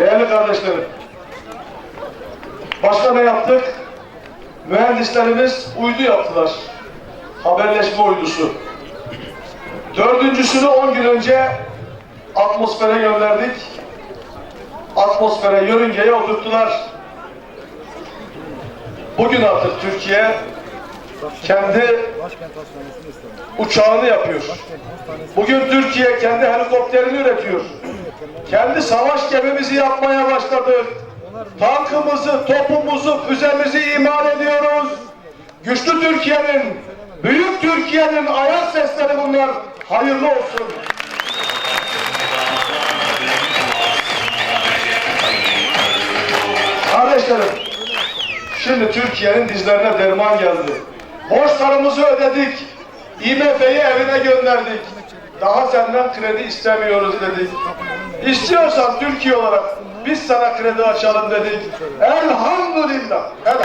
Değerli kardeşlerim, başka ne yaptık? Mühendislerimiz uydu yaptılar. Haberleşme uydusu. Dördüncüsünü 10 gün önce atmosfere gönderdik. Atmosfere yörüngeye oturttular. Bugün artık Türkiye kendi uçağını yapıyor. Bugün Türkiye kendi helikopterini üretiyor. Kendi savaş gemimizi yapmaya başladık. Tankımızı, topumuzu, füzemizi imal ediyoruz. Güçlü Türkiye'nin, büyük Türkiye'nin ayak sesleri bunlar. Hayırlı olsun. Kardeşlerim, şimdi Türkiye'nin dizlerine derman geldi. Borçlarımızı ödedik. IMF'yi evine gönderdik. Daha senden kredi istemiyoruz dedik. İstiyorsan Türkiye olarak biz sana kredi açalım dedik. Elhamdülillah. Elhamdülillah.